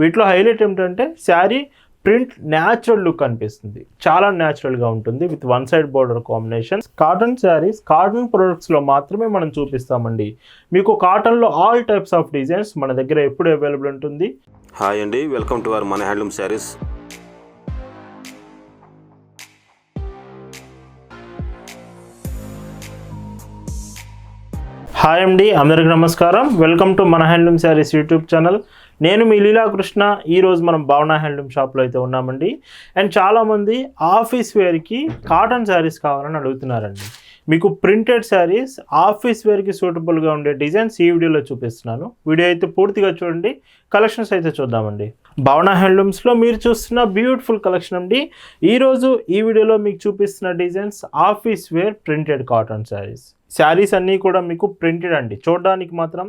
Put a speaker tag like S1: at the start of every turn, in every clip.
S1: వీటిలో హైలైట్ ఏమిటంటే sari print natural look అనిపిస్తుంది. చాలా న్యాచురల్గా ఉంటుంది with one side border combination. Cotton saris cotton ప్రొడక్ట్స్లో మాత్రమే మనం చూపిస్తామండి. మీకు కాటన్లో ఆల్ టైప్స్ ఆఫ్ డిజైన్స్ మన దగ్గర ఎప్పుడు అవైలబుల్ ఉంటుంది.
S2: హాయ్ అండి వెల్కమ్ టు అవర్ మన హ్యాండ్లూమ్ శారీస్.
S1: హాయ్ అండి అందరికి నమస్కారం. వెల్కమ్ టు మన హ్యాండ్లూమ్ శారీస్ యూట్యూబ్ ఛానల్. నేను మీ లీలాకృష్ణ ఈరోజు మనం భావన హ్యాండ్లూమ్ షాప్లో అయితే ఉన్నామండి. అండ్ చాలామంది ఆఫీస్ వేర్కి కాటన్ శారీస్ కావాలని అడుగుతున్నారండి. మీకు ప్రింటెడ్ శారీస్ ఆఫీస్ వేర్కి సూటబుల్గా ఉండే డిజైన్స్ ఈ వీడియోలో చూపిస్తున్నాను. వీడియో అయితే పూర్తిగా చూడండి కలెక్షన్స్ అయితే చూద్దామండి. భావన హ్యాండ్లూమ్స్లో మీరు చూస్తున్న బ్యూటిఫుల్ కలెక్షన్ అండి. ఈరోజు ఈ వీడియోలో మీకు చూపిస్తున్న designs office wear printed cotton saris. Saris అన్నీ కూడా మీకు ప్రింటెడ్ అండి. చూడడానికి మాత్రం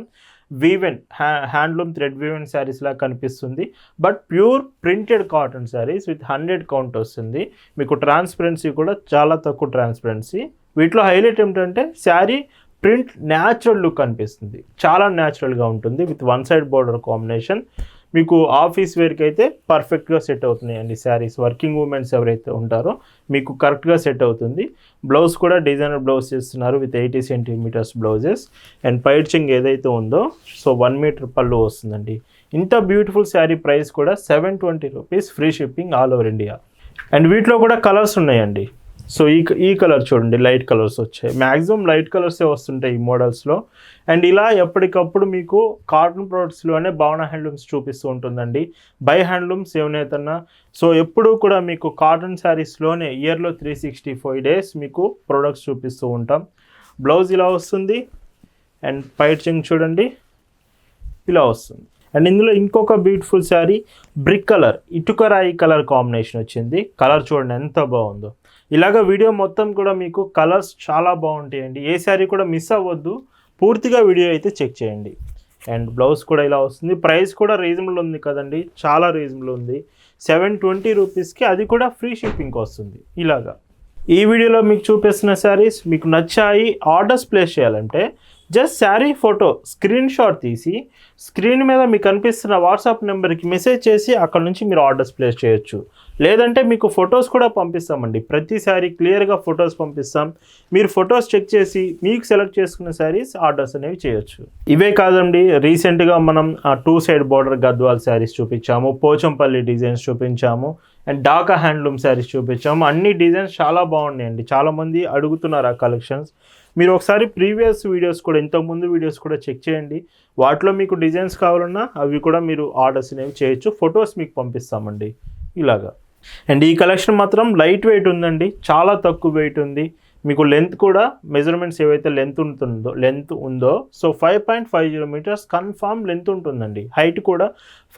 S1: వీవెన్ హ్యా హ్యాండ్లూమ్ థ్రెడ్ వీవెన్ శారీస్ లా కనిపిస్తుంది but pure printed cotton saris with hundred count వస్తుంది మీకు ట్రాన్స్పరెన్సీ కూడా చాలా తక్కువ ట్రాన్స్పరెన్సీ వీటిలో హైలైట్ ఏమిటంటే శారీ ప్రింట్ న్యాచురల్ లుక్ అనిపిస్తుంది చాలా న్యాచురల్గా ఉంటుంది with one side border combination మీకు ఆఫీస్ వేర్కి అయితే పర్ఫెక్ట్గా సెట్ అవుతున్నాయండి శారీస్ వర్కింగ్ ఉమెన్స్ ఎవరైతే ఉంటారో మీకు కరెక్ట్గా సెట్ అవుతుంది. బ్లౌజ్ కూడా డిజైనర్ బ్లౌజ్ చేస్తున్నారు with eighty centimetres blouses and పైడ్చింగ్ ఏదైతే ఉందో సో వన్ మీటర్ పళ్ళు వస్తుందండి. ఇంత బ్యూటిఫుల్ శారీ ప్రైస్ కూడా seven twenty rupees free shipping all over India and వీటిలో కూడా కలర్స్ ఉన్నాయండి. సో ఈ ఈ కలర్ చూడండి లైట్ కలర్స్ వచ్చాయి. మ్యాక్సిమం లైట్ కలర్సే వస్తుంటాయి ఈ మోడల్స్లో అండ్ ఇలా ఎప్పటికప్పుడు మీకు కాటన్ ప్రోడక్ట్స్లోనే భావన హ్యాండ్లూమ్స్ చూపిస్తూ ఉంటుందండి. బై హ్యాండ్లూమ్స్ ఏమైనా సో ఎప్పుడూ కూడా మీకు కాటన్ శారీస్లోనే ఇయర్లో త్రీ సిక్స్టీ ఫైవ్ డేస్ మీకు ప్రోడక్ట్స్ చూపిస్తూ ఉంటాం. బ్లౌజ్ ఇలా వస్తుంది. అండ్ పైచింగ్ చూడండి. ఇలా వస్తుంది. అండ్ ఇందులో ఇంకొక బ్యూటిఫుల్ శారీ బ్రిక్ కలర్ ఇటుక రాయి కలర్ కాంబినేషన్ వచ్చింది. కలర్ చూడండి ఎంత బాగుందో. ఇలాగ వీడియో మొత్తం కూడా మీకు కలర్స్ చాలా బాగుంటాయండి. ఏ శారీ కూడా మిస్ అవ్వద్దు. పూర్తిగా వీడియో అయితే చెక్ చేయండి. అండ్ బ్లౌజ్ కూడా ఇలా వస్తుంది. ప్రైస్ కూడా రీజనబుల్ ఉంది కదండి. చాలా రీజనబుల్ ఉంది. సెవెన్ ట్వంటీ రూపీస్కి అది కూడా ఫ్రీ షిప్పింగ్కి వస్తుంది. ఇలాగా. ఈ వీడియోలో మీకు చూపిస్తున్న శారీస్ మీకు నచ్చాయి ఆర్డర్స్ ప్లేస్ చేయాలంటే just sari photo screen shot తీసి స్క్రీన్ మీద మీకు కనిపిస్తున్న వాట్సాప్ నెంబర్కి మెసేజ్ చేసి అక్కడ నుంచి మీరు ఆర్డర్స్ ప్లేస్ చేయొచ్చు. లేదంటే మీకు ఫొటోస్ కూడా పంపిస్తామండి. ప్రతి క్లియర్గా ఫొటోస్ పంపిస్తాం. మీరు ఫొటోస్ చెక్ చేసి మీకు సెలెక్ట్ చేసుకున్న శారీస్ ఆర్డర్స్ అనేవి చేయొచ్చు. ఇవే కాదండి రీసెంట్గా మనం two side border Gadwal saris చూపించాము పోచంపల్లి డిజైన్స్ చూపించాము అండ్ డాకా హ్యాండ్లూమ్ శారీస్ చూపించాము. అన్ని డిజైన్స్ చాలా బాగున్నాయండి. చాలామంది అడుగుతున్నారు ఆ కలెక్షన్స్ మీరు ఒకసారి ప్రీవియస్ వీడియోస్ కూడా ఇంతకుముందు వీడియోస్ కూడా చెక్ చేయండి. వాటిలో మీకు డిజైన్స్ కావాలన్నా అవి కూడా మీరు ఆర్డర్స్ అనేవి చేయొచ్చు. ఫొటోస్ మీకు పంపిస్తామండి. ఇలాగా. అండ్ ఈ కలెక్షన్ మాత్రం లైట్ వెయిట్ ఉందండి. చాలా తక్కువ వెయిట్ ఉంది. మీకు లెంత్ కూడా మెజర్మెంట్స్ ఏవైతే లెంత్ ఉంటుందో లెంత్ ఉందో so five point five zero metres confirm length ఉంటుందండి. హైట్ కూడా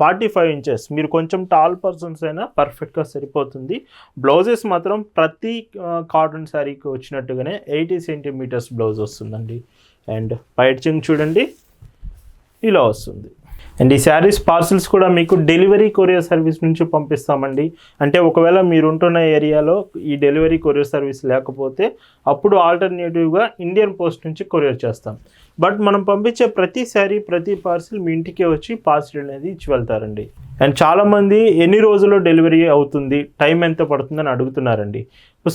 S1: ఫార్టీ ఫైవ్ ఇంచెస్ మీరు కొంచెం టాల్ పర్సన్స్ అయినా పర్ఫెక్ట్గా సరిపోతుంది. బ్లౌజెస్ మాత్రం ప్రతి కాటన్ శారీకి వచ్చినట్టుగానే ఎయిటీ సెంటీమీటర్స్ బ్లౌజ్ వస్తుందండి. అండ్ పైడ్చింగ్ చూడండి. ఇలా వస్తుంది. అండ్ ఈ శారీస్ పార్సిల్స్ కూడా మీకు డెలివరీ కొరియర్ సర్వీస్ నుంచి పంపిస్తామండి. అంటే ఒకవేళ మీరు ఉంటున్న ఏరియాలో ఈ డెలివరీ కొరియర్ సర్వీస్ లేకపోతే అప్పుడు ఆల్టర్నేటివ్గా ఇండియన్ పోస్ట్ నుంచి కొరియర్ చేస్తాం. బట్ మనం పంపించే ప్రతి ప్రతి పార్సిల్ మీ ఇంటికే వచ్చి పార్సిల్ అనేది ఇచ్చి వెళ్తారండి. అండ్ చాలామంది ఎన్ని రోజుల్లో డెలివరీ అవుతుంది టైం ఎంత పడుతుందని అడుగుతున్నారండి.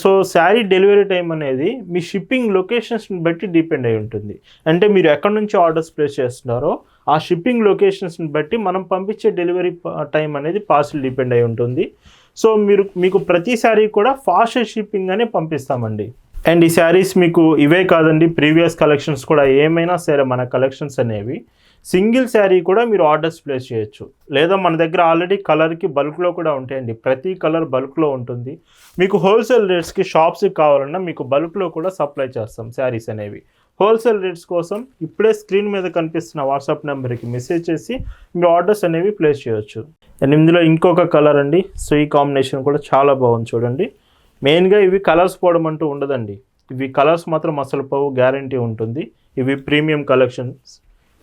S1: సో శారీ డెలివరీ టైం అనేది మీ షిప్పింగ్ లొకేషన్స్ని బట్టి డిపెండ్ అయి ఉంటుంది. అంటే మీరు ఎక్కడి నుంచి ఆర్డర్స్ ప్లేస్ చేస్తున్నారో ఆ షిప్పింగ్ లొకేషన్స్ని బట్టి మనం పంపించే డెలివరీ టైం అనేది పార్సిల్ డిపెండ్ అయి ఉంటుంది. సో మీరు మీకు ప్రతిసారి కూడా ఫాస్ట్ షిప్పింగ్ అనే పంపిస్తామండి. అండ్ ఈ శారీస్ మీకు ఇవే కాదండి ప్రీవియస్ కలెక్షన్స్ కూడా ఏమైనా సరే మన కలెక్షన్స్ అనేవి. సింగిల్ శారీ కూడా మీరు ఆర్డర్స్ ప్లేస్ చేయొచ్చు. లేదా మన దగ్గర ఆల్రెడీ కలర్కి బల్క్లో కూడా ఉంటాయండి. ప్రతి కలర్ బల్క్లో ఉంటుంది. మీకు హోల్సేల్ రేట్స్కి షాప్స్కి కావాలన్నా మీకు బల్క్లో కూడా సప్లై చేస్తాం శారీస్ అనేవి. హోల్సేల్ రేట్స్ కోసం ఇప్పుడే స్క్రీన్ మీద కనిపిస్తున్న వాట్సాప్ నెంబర్కి మెసేజ్ చేసి మీ ఆర్డర్స్ అనేవి ప్లేస్ చేయొచ్చు. అండ్ ఇందులో ఇంకొక కలర్ అండి. సో ఈ కాంబినేషన్ కూడా చాలా బాగుంది చూడండి. మెయిన్గా ఇవి కలర్స్ పోవడం అంటూ ఉండదండి. ఇవి కలర్స్ మాత్రం అసలు పోవు గ్యారంటీ ఉంటుంది. ఇవి ప్రీమియం కలెక్షన్స్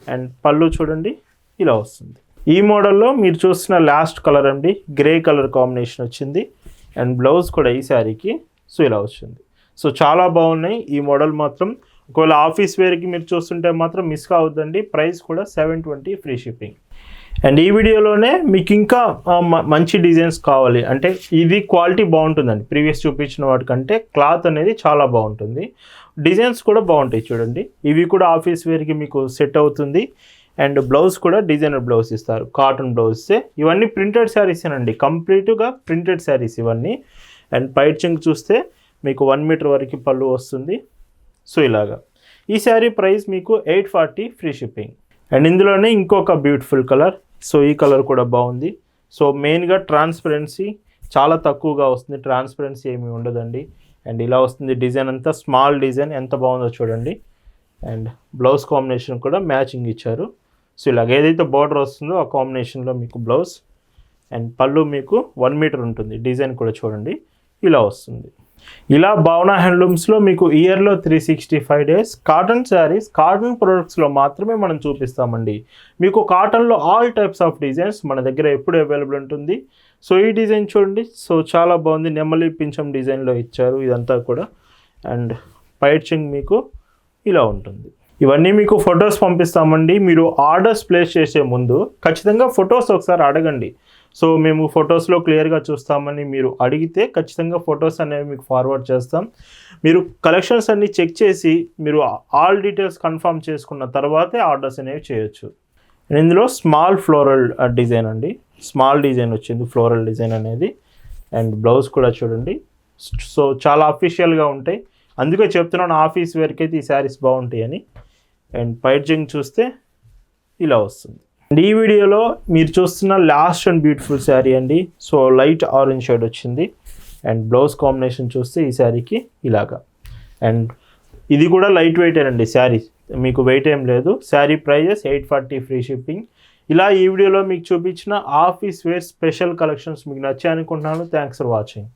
S1: అండ్ పళ్ళు చూడండి ఇలా వస్తుంది. ఈ మోడల్లో మీరు చూస్తున్న లాస్ట్ కలర్ అండి. గ్రే కలర్ కాంబినేషన్ వచ్చింది. అండ్ బ్లౌజ్ కూడా ఈ శారీకి సో ఇలా వచ్చింది. సో చాలా బాగున్నాయి. ఈ మోడల్ మాత్రం ఒకవేళ ఆఫీస్ వేర్కి మీరు చూస్తుంటే మాత్రం మిస్ కావద్దండి. ప్రైస్ కూడా seven twenty free shipping and ఈ వీడియోలోనే మీకు ఇంకా మంచి డిజైన్స్ కావాలి. అంటే ఇది క్వాలిటీ బాగుంటుందండి. ప్రీవియస్ చూపించిన వాటికంటే క్లాత్ అనేది చాలా బాగుంటుంది. డిజైన్స్ కూడా బాగుంటాయి చూడండి. ఇవి కూడా ఆఫీస్ వేర్కి మీకు సెట్ అవుతుంది. అండ్ బ్లౌజ్ కూడా డిజైనర్ బ్లౌజ్ ఇస్తారు. కాటన్ బ్లౌజెసే. ఇవన్నీ ప్రింటెడ్ శారీస్ అండి కంప్లీట్గా ప్రింటెడ్ శారీస్ ఇవన్నీ. అండ్ పైచింగ్ చూస్తే మీకు వన్ మీటర్ వరకు పళ్ళు వస్తుంది. సో ఇలాగా. ఈ శారీ ప్రైస్ మీకు eight forty free shipping. And ఇందులోనే ఇంకొక బ్యూటిఫుల్ కలర్ సో ఈ కలర్ కూడా బాగుంది. సో మెయిన్గా ట్రాన్స్పరెన్సీ చాలా తక్కువగా వస్తుంది. ట్రాన్స్పరెన్సీ ఏమీ ఉండదండి. అండ్ ఇలా వస్తుంది డిజైన్ అంతా. స్మాల్ డిజైన్ ఎంత బాగుందో చూడండి. అండ్ బ్లౌజ్ కాంబినేషన్ కూడా మ్యాచింగ్ ఇచ్చారు. సో ఇలాగ ఏదైతే బార్డర్ వస్తుందో ఆ కాంబినేషన్లో మీకు బ్లౌజ్ అండ్ పళ్ళు మీకు వన్ మీటర్ ఉంటుంది. డిజైన్ కూడా చూడండి. ఇలా వస్తుంది. ఇలా భావన హ్యాండ్లూమ్స్లో మీకు ఇయర్లో three sixty five days cotton saris cotton ప్రొడక్ట్స్లో మాత్రమే మనం చూపిస్తామండి. మీకు కాటన్లో ఆల్ టైప్స్ ఆఫ్ డిజైన్స్ మన దగ్గర ఎప్పుడు అవైలబుల్ ఉంటుంది. సో ఈ డిజైన్ చూడండి. సో చాలా బాగుంది. నెమ్మలి పింఛం డిజైన్లో ఇచ్చారు ఇదంతా కూడా. అండ్ పైచింగ్ మీకు ఇలా ఉంటుంది. ఇవన్నీ మీకు ఫొటోస్ పంపిస్తామండి. మీరు ఆర్డర్స్ ప్లేస్ చేసే ముందు ఖచ్చితంగా ఫొటోస్ ఒకసారి అడగండి. సో మేము ఫొటోస్లో క్లియర్గా చూస్తామని మీరు అడిగితే ఖచ్చితంగా ఫొటోస్ అనేవి మీకు ఫార్వర్డ్ చేస్తాం. మీరు కలెక్షన్స్ అన్ని చెక్ చేసి మీరు ఆల్ డీటెయిల్స్ కన్ఫర్మ్ చేసుకున్న తర్వాతే ఆర్డర్స్ అనేవి చేయొచ్చు. ఇందులో స్మాల్ ఫ్లోరల్ డిజైన్ అండి. స్మాల్ డిజైన్ వచ్చింది ఫ్లోరల్ డిజైన్ అనేది. అండ్ బ్లౌజ్ కూడా చూడండి. సో చాలా అఫీషియల్గా ఉంటాయి. అందుకే చెప్తున్నాను ఆఫీస్ వేర్కి అయితే ఈ శారీస్ బాగుంటాయి అని అండ్ పైచింగ్ చూస్తే ఇలా వస్తుంది. ఈ వీడియోలో మీరు చూస్తున్న లాస్ట్ అండ్ బ్యూటిఫుల్ శారీ అండి. సో లైట్ ఆరెంజ్ షేడ్ వచ్చింది. అండ్ బ్లౌజ్ కాంబినేషన్ చూస్తే ఈ శారీకి ఇలాగా. అండ్ ఇది కూడా లైట్ వెయిట్ అండి శారీ మీకు వెయిట్ ఏం లేదు. Sari prices eight forty free shipping ఇలా ఈ వీడియోలో మీకు చూపించిన ఆఫీస్ వేర్ స్పెషల్ కలెక్షన్స్ మీకు నచ్చాయి అనుకుంటున్నాను. Thanks for watching